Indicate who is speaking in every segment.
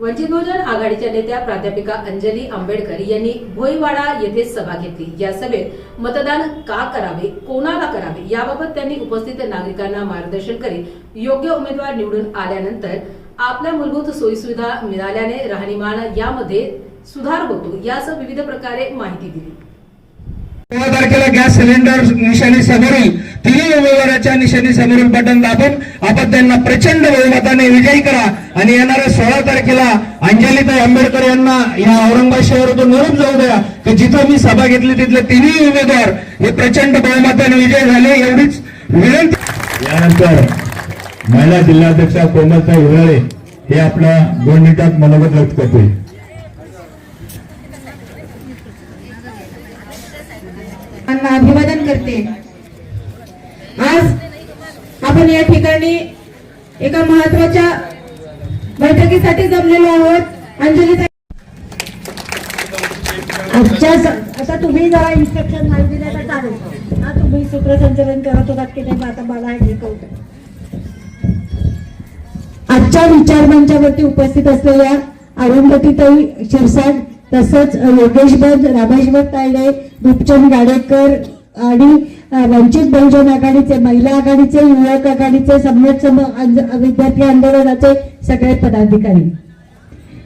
Speaker 1: वंचित बहुजन आघाडीच्या नेत्या प्राध्यापिका अंजली आंबेडकर यांनी भोईवाडा येथे सभा घेतली. या सभेत मतदान का करावे कोणाला करावे याबाबत त्यांनी उपस्थित नागरिकांना मार्गदर्शन करीत योग्य उमेदवार निवडून आल्यानंतर आपल्या मूलभूत सोयीसुविधा मिळाल्याने राहणीमान यामध्ये सुधार होतो यासह विविध प्रकारे माहिती दिली.
Speaker 2: तारखेला गॅस सिलेंडर निशाने समोरील तिन्ही उमेदवाराच्या निशाणी समोरील बटन दाबून आपण त्यांना प्रचंड बहुमताने विजयी करा. आणि येणाऱ्या सोळा तारखेला अंजलीताई आंबेडकर यांना या औरंगाबाद शहरातून निरोप जाऊ द्या की जिथं मी सभा घेतली तिथले तिन्ही उमेदवार हे प्रचंड बहुमताने विजय झाले एवढीच विनंती.
Speaker 3: यानंतर महिला जिल्हाध्यक्षा कोमलताई हिराळे हे आपल्या दोन मिनिटात मनोगत व्यक्त करतील.
Speaker 4: त्यांना अभिवादन करते. या ठिकाणी एका महत्त्वाच्या बैठकीसाठी जमलेलो आहोत. अंजली आता तुम्ही जरा इन्स्ट्रक्शन नाही दिले तर चालेल. हा तुम्ही सूत्रसंचलन करत होतात की नाही आता मला हे कळतं आजच्या विचारमंचावरती उपस्थित असलेल्या अरुंधतीताई शिरसाट तसंच योगेश रामेश भट तायडे रूपचंद गाडेकर आणि वंचित बहुजन आघाडीचे महिला आघाडीचे युवक आघाडीचे सम्यक विद्यार्थी आंदोलनाचे सगळे पदाधिकारी.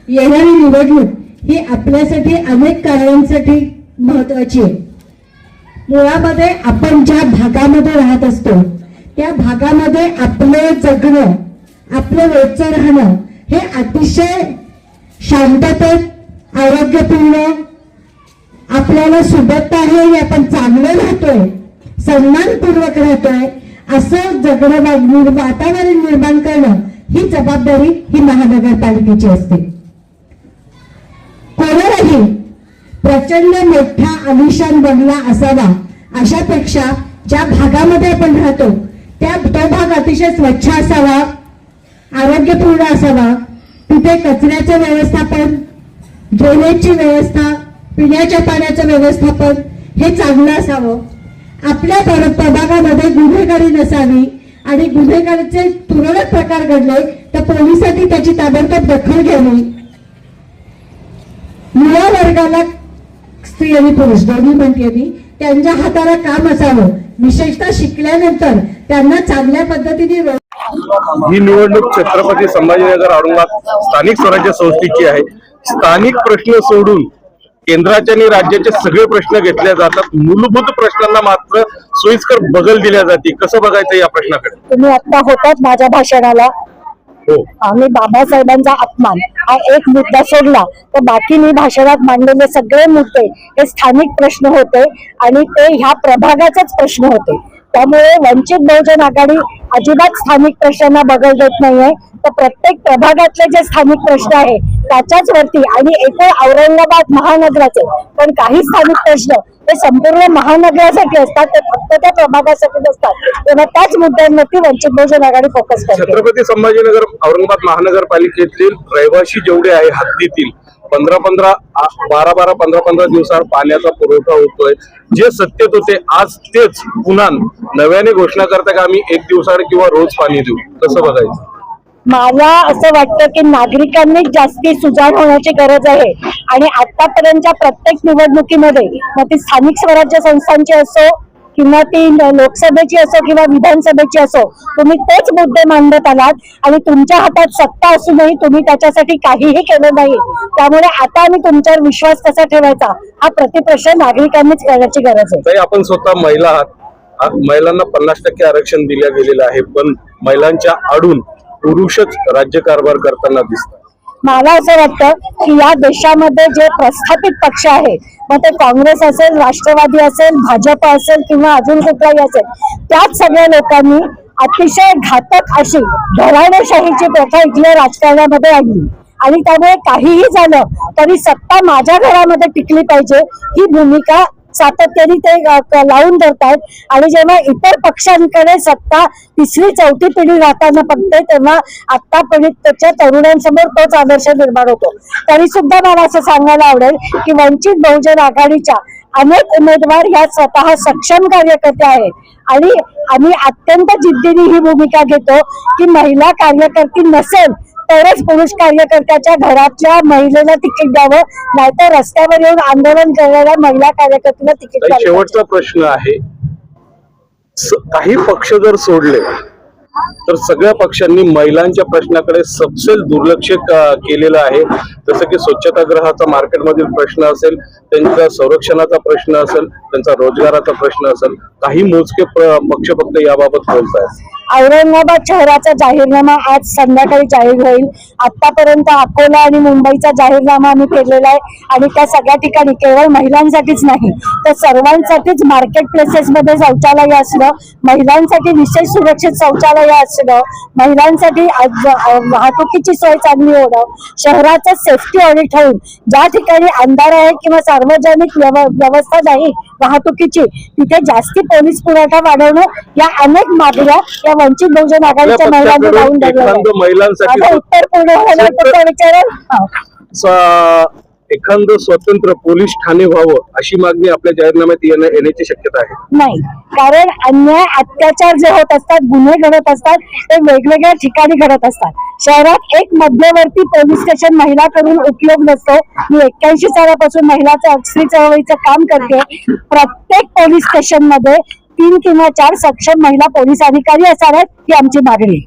Speaker 4: येणारी निवडणूक ही आपल्यासाठी अनेक कारणांसाठी महत्वाची आहे. मुळामध्ये आपण ज्या भागामध्ये राहत असतो त्या भागामध्ये आपलं जगणं आपलं रोजचं राहणं हे अतिशय शांततेत आरोग्यपूर्ण आपल्याला सुबत्ता आहे आपण चांगलं राहतोय. सन्मानपूर्वक राहतोय. असं जगणं निर्- वातावरण निर्माण करणं ही जबाबदारी ही महानगरपालिकेची असते. कोणालाही प्रचंड मोठा अलिशान बंगला असावा अशापेक्षा ज्या भागामध्ये आपण राहतो त्या तो भाग अतिशय स्वच्छ असावा आरोग्यपूर्ण असावा. तिथे कचऱ्याचं व्यवस्थापन ड्रेनेजची व्यवस्था पिण्याच्या पाण्याचं व्यवस्थापन हे चांगलं असावं. आपल्या पर- प्रभागामध्ये गुन्हेगारी नसावी आणि गुन्हेगारीचे तुरळक प्रकार घडले तर पोलिसांनी त्याची ताबडतोब दखल घ्यावी. मुळा वर्गाला स्त्री आणि पुरुष दोन्ही म्हणते मी त्यांच्या हाताला काम असावं. विशेषतः शिकल्यानंतर त्यांना चांगल्या पद्धतीने
Speaker 5: ही निवडणूक छत्रपती संभाजीनगर औरंगाबाद स्थानिक स्वराज्य संस्थेची आहे. स्थानिक प्रश्न सोडून केंद्राचे आणि राज्याचे सगळे प्रश्न घेतले जातात. मूलभूत प्रश्नांना मात्र सोयीस्कर बगल दिल्या जाते. कसं बघायचं या प्रश्नाकडे?
Speaker 6: तुम्ही आता होतात माझ्या भाषणाला.
Speaker 5: हो.
Speaker 6: आम्ही बाबासाहेबांचा अपमान. हा एक मुद्दा सोडला तर बाकी मी भाषणात मांडलेले सगळे मुद्दे हे स्थानिक प्रश्न होते आणि ते ह्या प्रभागाचेच प्रश्न होते. त्यामुळे वंचित बहुजन आघाडी अजिबात स्थानिक प्रश्नांना बगल देत नाहीये. तर प्रत्येक प्रभागातले जे स्थानिक प्रश्न आहे त्याच्याच वरती आणि एकूण औरंगाबाद महानगराचे पण काही स्थानिक प्रश्न ते संपूर्ण महानगरासाठी असतात ते फक्त त्या प्रभागासाठी असतात तेव्हा त्याच मुद्द्यांवरती वंचित बहुजन आघाडी फोकस करते.
Speaker 5: छत्रपती संभाजीनगर औरंगाबाद महानगरपालिकेतील रहिवासी जेवढे आहे हद्दीतील पंधरा पंधरा बारा बारा पंधरा पंधरा दिवसावर पाण्याचा पुरवठा होतोय. जे सत्तेत होते आज तेच पुन्हा नव्याने घोषणा करता का आम्ही एक दिवसावर किंवा रोज पाणी देऊ? कसं बघायचं?
Speaker 6: मला असं वाटतं की नागरिकांनीच जास्ती सुजाण होण्याची गरज आहे. आणि आतापर्यंतच्या प्रत्येक निवडणुकीमध्ये मग ती स्थानिक स्वराज्य संस्थांची असो किंवा ती लोकसभेची असो किंवा विधानसभेची असो तुम्ही तेच मुद्दे मांडत आलात आणि तुमच्या हातात सत्ता असूनही तुम्ही त्याच्यासाठी काहीही केलं नाही. त्यामुळे आता आम्ही तुमच्यावर विश्वास कसा ठेवायचा? हा प्रतिप्रश्न नागरिकांनीच करण्याची गरज आहे.
Speaker 5: आपण स्वतः महिला आहात. महिलांना पन्नास टक्के आरक्षण दिल्या गेलेलं आहे पण महिलांच्या आडून पुरुषच राज्यकारभार करताना दिसतात.
Speaker 6: मला असं वाटतं की या देशामध्ये जे प्रस्थापित पक्ष आहे मग ते काँग्रेस असेल राष्ट्रवादी असेल भाजप असेल किंवा अजून कुठलाही असेल त्याच सगळ्या लोकांनी अतिशय घातक अशी घराणेशाहीची प्रथा इथल्या राजकारणामध्ये आणली. आणि त्यामुळे काहीही झालं तरी सत्ता माझ्या घरामध्ये टिकली पाहिजे ही भूमिका सातत्याने ते लावून धरतायत आणि जेव्हा इतर पक्षांकडे सत्ता तिसरी चौथी पिढी राहताना बघते तेव्हा आतापर्यंत त्याच्या तरुणांसमोर तोच आदर्श निर्माण होतो. तरी सुद्धा मला असं सांगायला आवडेल की वंचित बहुजन आघाडीच्या अनेक उमेदवार ह्या स्वतः सक्षम कार्यकर्ते आहेत. आणि आम्ही अत्यंत जिद्दीने ही भूमिका घेतो की महिला कार्यकर्ती नसेल तरच पुरुष कार्यकर्त्याच्या घरातल्या महिलेला तिकीट द्यावं नाहीतर रस्त्यावर येऊन आंदोलन करणाऱ्या महिला कार्यकर्त्याला तिकीट
Speaker 5: शेवटचा प्रश्न आहे. काही पक्ष जर सोडले तर सगळ्या पक्षांनी महिलांच्या प्रश्नाकडे सपसेल दुर्लक्ष केलेलं आहे. जसं की स्वच्छतागृहाचा मार्केटमधील प्रश्न असेल त्यांचा संरक्षणाचा प्रश्न असेल त्यांचा रोजगाराचा प्रश्न असेल काही मोजके पक्ष फक्त याबाबत बोलत आहेत
Speaker 6: औरंगाबाद शहराचा जाहीरनामा आज संध्याकाळी जाहीर होईल. आतापर्यंत अकोला आणि मुंबईचा जाहीरनामा आम्ही केलेला आहे आणि त्या सगळ्या ठिकाणी केवळ महिलांसाठीच नाही तर सर्वांसाठीच मार्केट प्लेसेस मध्ये शौचालय असणं महिलांसाठी विशेष सुरक्षित शौचालय असणं महिलांसाठी आज- वाहतुकीची सोय चांगली होणं शहराचं सेफ्टी ऑडिट होऊन ज्या ठिकाणी अंधार आहे किंवा सार्वजनिक व्यव- व्यवस्था नाही वाहतुकीची तिथे जास्ती पोलीस पुरवठा वाढवणं या अनेक मागण्या या वंचित बहुजन आघाडीच्या महिलांनी लावून आता उत्तर पूर्ण होणार तर विचारेल.
Speaker 5: स- एखादं स्वतंत्र पोलीस ठाणे व्हावं अशी मागणी आपल्या जाहीरनाम्यात येण्या- येण्याची शक्यता आहे.
Speaker 6: नाही. कारण अन्याय अत्याचार जे होत असतात गुन्हे घडत असतात ते वेगवेगळ्या ठिकाणी घडत असतात. शहरात एक मध्यवर्ती पोलीस स्टेशन महिलाकडून उपयोग नसतो. मी एक्क्याऐंशी सालापासून महिलाचं स्त्री चळवळीचं काम करते. प्रत्येक पोलीस स्टेशनमध्ये तीन किंवा चार सक्षम महिला पोलीस अधिकारी असाव्यात ही आमची मागणी.